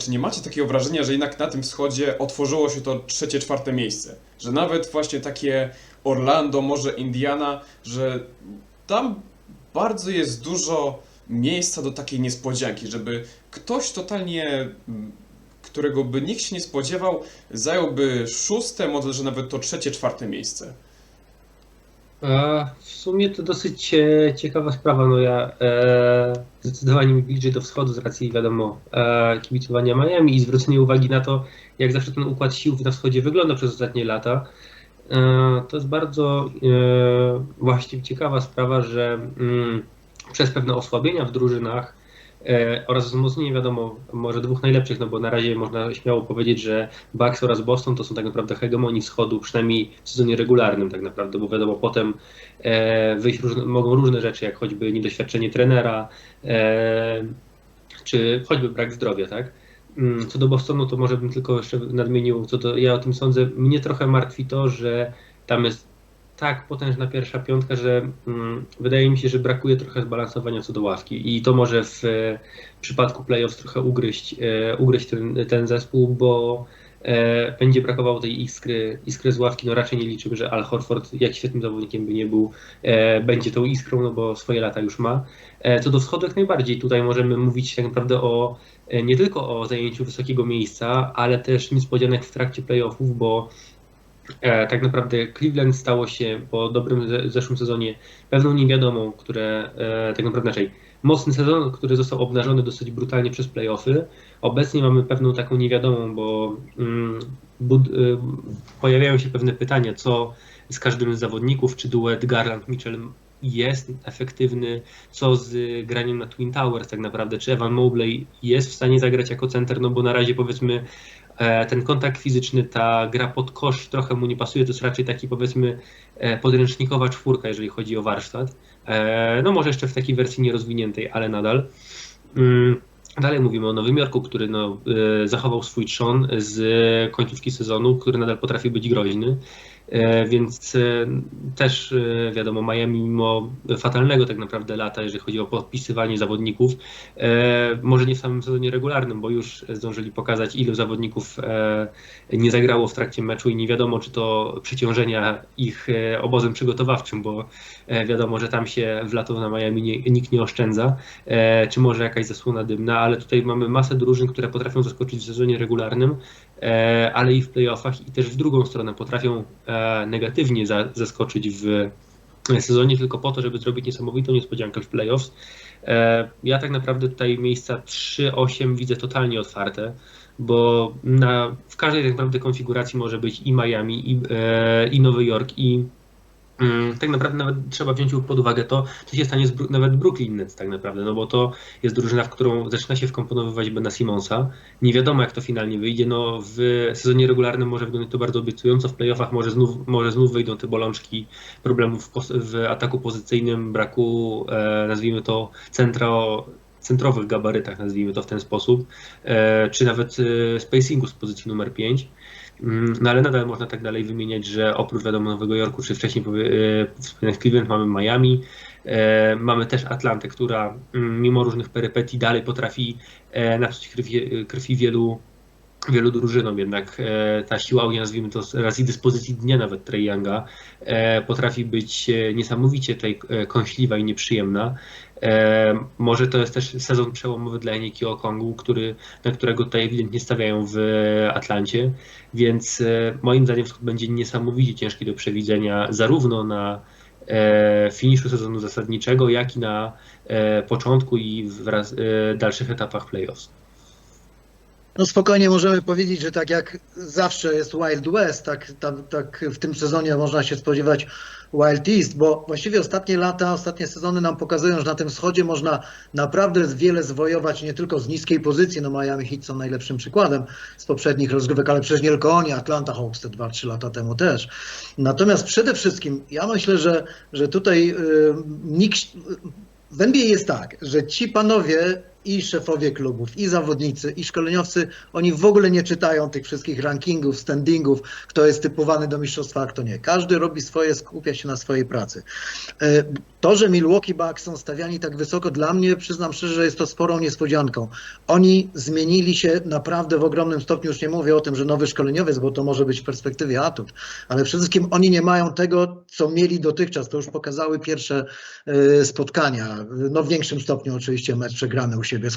Czy nie macie takiego wrażenia, że jednak na tym wschodzie otworzyło się to trzecie, czwarte miejsce? Że nawet właśnie takie Orlando, może Indiana, że tam bardzo jest dużo miejsca do takiej niespodzianki, żeby ktoś totalnie, mm, którego by nikt się nie spodziewał, zająłby szóste, może że nawet to trzecie, czwarte miejsce. A w sumie to dosyć e, ciekawa sprawa. No ja e, zdecydowanie mi bliżej do wschodu z racji, wiadomo, e, kibicowania Miami i zwrócenie uwagi na to, jak zawsze ten układ sił na wschodzie wygląda przez ostatnie lata. E, to jest bardzo e, właściwie ciekawa sprawa, że mm, przez pewne osłabienia w drużynach e, oraz wzmocnienie, wiadomo, może dwóch najlepszych, no bo na razie można śmiało powiedzieć, że Bucks oraz Boston to są tak naprawdę hegemonii wschodu, przynajmniej w sezonie regularnym tak naprawdę, bo wiadomo, potem e, wyjść różne, mogą różne rzeczy, jak choćby niedoświadczenie trenera, e, czy choćby brak zdrowia, tak? Mm, Co do Bostonu, to może bym tylko jeszcze nadmienił, co to ja o tym sądzę. Mnie trochę martwi to, że tam jest tak potężna pierwsza piątka, że mm, wydaje mi się, że brakuje trochę zbalansowania co do ławki i to może w e, przypadku playoffs trochę ugryźć, e, ugryźć ten, ten zespół, bo e, będzie brakowało tej iskry, iskry z ławki. No raczej nie liczymy, że Al Horford, jak świetnym zawodnikiem by nie był, e, będzie tą iskrą, no bo swoje lata już ma. E, co do wschodu jak najbardziej, tutaj możemy mówić tak naprawdę o e, nie tylko o zajęciu wysokiego miejsca, ale też niespodzianek w trakcie playoffów, bo tak naprawdę Cleveland stało się po dobrym ze- zeszłym sezonie pewną niewiadomą, które e, tak naprawdę inaczej, mocny sezon, który został obnażony dosyć brutalnie przez playoffy. Obecnie mamy pewną taką niewiadomą, bo mm, y, pojawiają się pewne pytania, co z każdym z zawodników, czy duet Garland-Mitchell jest efektywny, co z graniem na Twin Towers tak naprawdę, czy Evan Mobley jest w stanie zagrać jako center, no bo na razie powiedzmy e, ten kontakt fizyczny, ta gra pod kosz trochę mu nie pasuje, to jest raczej taki powiedzmy e, podręcznikowa czwórka, jeżeli chodzi o warsztat. E, No może jeszcze w takiej wersji nierozwiniętej, ale nadal. Mm, Dalej mówimy o Nowym Jorku, który no, e, zachował swój trzon z końcówki sezonu, który nadal potrafi być groźny. E, Więc e, też e, wiadomo, Miami mimo fatalnego tak naprawdę lata, jeżeli chodzi o podpisywanie zawodników, może nie w samym sezonie regularnym, bo już zdążyli pokazać, ilu zawodników nie zagrało w trakcie meczu i nie wiadomo, czy to przeciążenia ich obozem przygotowawczym, bo wiadomo, że tam się w lato na Miami nie, nikt nie oszczędza, czy może jakaś zasłona dymna, ale tutaj mamy masę drużyn, które potrafią zaskoczyć w sezonie regularnym, ale i w playoffach i też w drugą stronę potrafią e, negatywnie za, zaskoczyć w sezonie tylko po to, żeby zrobić niesamowitą niespodziankę w playoffs. E, Ja tak naprawdę tutaj miejsca 3-8 widzę totalnie otwarte, bo na, w każdej tak naprawdę konfiguracji może być i Miami, i, e, i Nowy Jork, i tak naprawdę nawet trzeba wziąć pod uwagę to, co się stanie z nawet Brooklyn Nets tak naprawdę, no bo to jest drużyna, w którą zaczyna się wkomponowywać Bena Simonsa. Nie wiadomo jak to finalnie wyjdzie, no w sezonie regularnym może wyglądać to bardzo obiecująco, w playoffach może znów, może znów wyjdą te bolączki problemów w, ataku pozycyjnym, braku e, nazwijmy to centro, centrowych gabarytach, nazwijmy to w ten sposób, e, czy nawet e, spacingu z pozycji numer 5. Mm, No ale nadal można tak dalej wymieniać, że oprócz wiadomo Nowego Jorku, czy wcześniej e, wspomnianych Cleveland, mamy Miami, e, mamy też Atlantę, która mm, mimo różnych perypetii dalej potrafi e, napsuć krwi, krwi wielu wielu drużynom, jednak ta siła ognia, nazwijmy to raz i dyspozycji dnia nawet Trae Younga, potrafi być niesamowicie e, kąśliwa i nieprzyjemna. E, może to jest też sezon przełomowy dla Eniki Okongu, który, na którego tutaj ewidentnie stawiają w Atlancie, więc e, moim zdaniem wschód będzie niesamowicie ciężki do przewidzenia zarówno na e, finiszu sezonu zasadniczego, jak i na początku i wraz, dalszych etapach playoffs. No spokojnie możemy powiedzieć, że tak jak zawsze jest Wild West, tak, tak, w tym sezonie można się spodziewać Wild East, bo właściwie ostatnie lata, ostatnie sezony nam pokazują, że na tym wschodzie można naprawdę wiele zwojować, nie tylko z niskiej pozycji, no Miami Heat są najlepszym przykładem z poprzednich rozgrywek, ale przecież nie tylko oni, Atlanta Hawks te 2-3 lata temu też. Natomiast przede wszystkim ja myślę, że, że tutaj y, nikt, w NBA jest tak, że ci panowie i szefowie klubów, i zawodnicy, i szkoleniowcy, oni w ogóle nie czytają tych wszystkich rankingów, standingów, kto jest typowany do mistrzostwa, a kto nie. Każdy robi swoje, skupia się na swojej pracy. E, To, że Milwaukee Bucks są stawiani tak wysoko, dla mnie, przyznam szczerze, że jest to sporą niespodzianką. Oni zmienili się naprawdę w ogromnym stopniu, już nie mówię o tym, że nowy szkoleniowiec, bo to może być w perspektywie atut, ale przede wszystkim oni nie mają tego, co mieli dotychczas. To już pokazały pierwsze e, spotkania, no w większym stopniu oczywiście mecz przegrany u siebie z.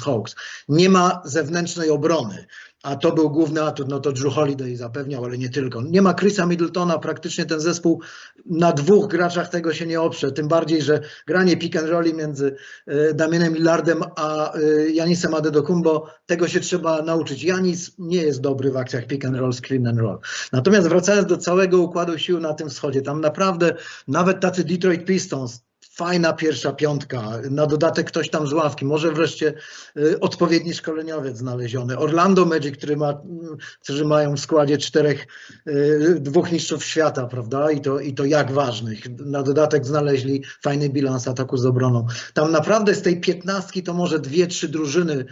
Nie ma zewnętrznej obrony, a to był główny atut, no to Drew Holiday zapewniał, ale nie tylko. Nie ma Chrisa Middletona, praktycznie ten zespół na dwóch graczach tego się nie oprze, tym bardziej, że granie pick and rolli między e, Damienem Lillardem a e, Janisem Adetokumbo, tego się trzeba nauczyć. Janis nie jest dobry w akcjach pick and roll, screen and roll. Natomiast wracając do całego układu sił na tym wschodzie, tam naprawdę nawet tacy Detroit Pistons, fajna pierwsza piątka, na dodatek ktoś tam z ławki, może wreszcie y, odpowiedni szkoleniowiec znaleziony. Orlando Magic, który ma, którzy mają w składzie czterech, y, dwóch mistrzów świata, prawda? I to, I to jak ważnych. Na dodatek znaleźli fajny bilans ataku z obroną. Tam naprawdę z tej piętnastki to może dwie, trzy drużyny,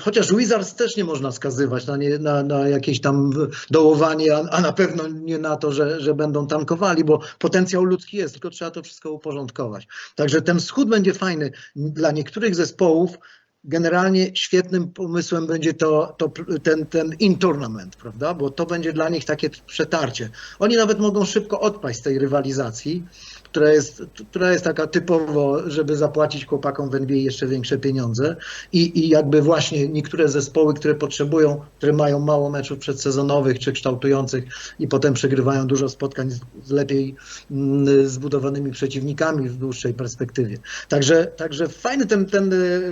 chociaż Wizards też nie można skazywać na, nie, na, na jakieś tam dołowanie, a, a na pewno nie na to, że, że będą tankowali, bo potencjał ludzki jest, tylko trzeba to wszystko uporządkować. Także ten wschód będzie fajny. Dla niektórych zespołów generalnie świetnym pomysłem będzie to, to ten, ten in-tournament, prawda? Bo to będzie dla nich takie przetarcie. Oni nawet mogą szybko odpaść z tej rywalizacji, która jest, która jest taka typowo, żeby zapłacić chłopakom w NBA jeszcze większe pieniądze i, i jakby właśnie niektóre zespoły, które potrzebują, które mają mało meczów przedsezonowych czy kształtujących i potem przegrywają dużo spotkań z, lepiej mm, zbudowanymi przeciwnikami w dłuższej perspektywie. Także, także fajny ten, ten,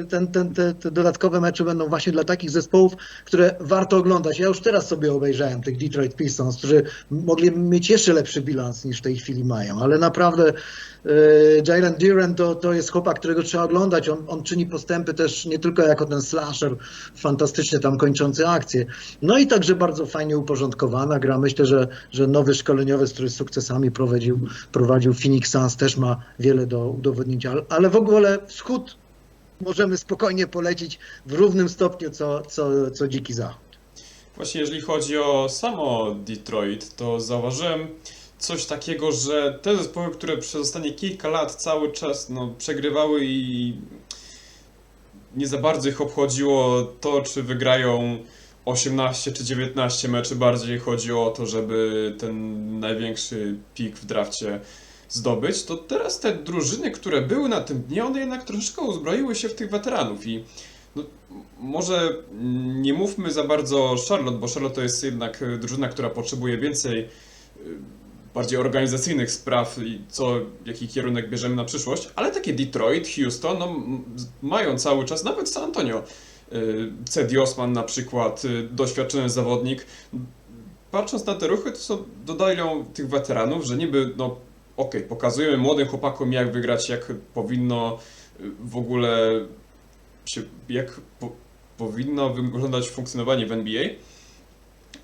ten, ten, te, te dodatkowe mecze będą właśnie dla takich zespołów, które warto oglądać. Ja już teraz sobie obejrzałem tych Detroit Pistons, którzy mogli mieć jeszcze lepszy bilans niż w tej chwili mają, ale naprawdę e, Jalen Duran to, to jest chłopak, którego trzeba oglądać. On, on czyni postępy też nie tylko jako ten slasher, fantastycznie tam kończący akcję. No i także bardzo fajnie uporządkowana gra. Myślę, że, że nowy szkoleniowiec, który z sukcesami prowadził, prowadził Phoenix Suns też ma wiele do udowodnienia. Ale w ogóle wschód możemy spokojnie polecić w równym stopniu co, co, co Dziki Zachód. Właśnie jeżeli chodzi o samo Detroit, to zauważyłem coś takiego, że te zespoły, które przez ostatnie kilka lat cały czas no, przegrywały i nie za bardzo ich obchodziło to, czy wygrają 18 czy 19 meczy, bardziej chodzi o to, żeby ten największy pik w drafcie zdobyć, to teraz te drużyny, które były na tym dnie, one jednak troszeczkę uzbroiły się w tych weteranów i no, może nie mówmy za bardzo Charlotte, bo Charlotte to jest jednak drużyna, która potrzebuje więcej bardziej organizacyjnych spraw i co, jaki kierunek bierzemy na przyszłość, ale takie Detroit, Houston, no, mają cały czas, nawet San Antonio, y, Cedi Osman na przykład, y, doświadczony zawodnik, patrząc na te ruchy, to dodają tych weteranów, że niby, no okej, pokazujemy młodym chłopakom jak wygrać, jak powinno y, w ogóle się, jak po, powinno wyglądać funkcjonowanie w NBA.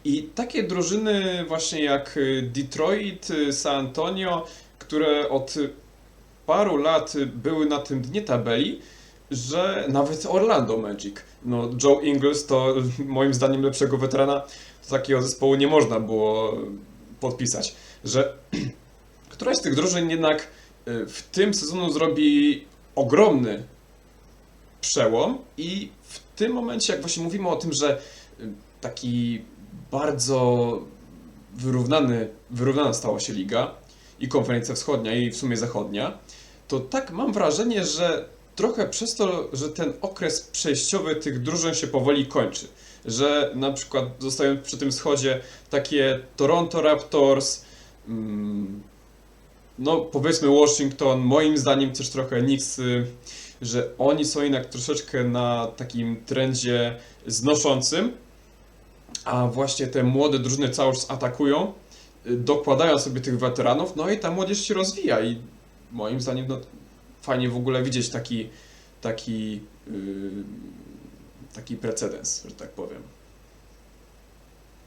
I takie drużyny właśnie jak y, Detroit, y, San Antonio, które od paru lat były na tym dnie tabeli, że nawet Orlando Magic, no Joe Ingles to moim zdaniem lepszego weterana takiego zespołu nie można było podpisać, że któraś z tych drużyn jednak y, w tym sezonu zrobi ogromny przełom i w tym momencie, jak właśnie mówimy o tym, że taki bardzo wyrównany, wyrównana stała się liga i konferencja wschodnia i w sumie zachodnia, to tak mam wrażenie, że trochę przez to, że ten okres przejściowy tych drużyn się powoli kończy. Że na przykład zostają przy tym wschodzie takie Toronto Raptors, mm, no powiedzmy Washington, moim zdaniem też trochę Knicks, że oni są jednak troszeczkę na takim trendzie znoszącym, a właśnie te młode drużyny cały czas atakują, y, dokładają sobie tych weteranów, no i ta młodzież się rozwija i moim zdaniem no, fajnie w ogóle widzieć taki, taki, yy, taki precedens, że tak powiem.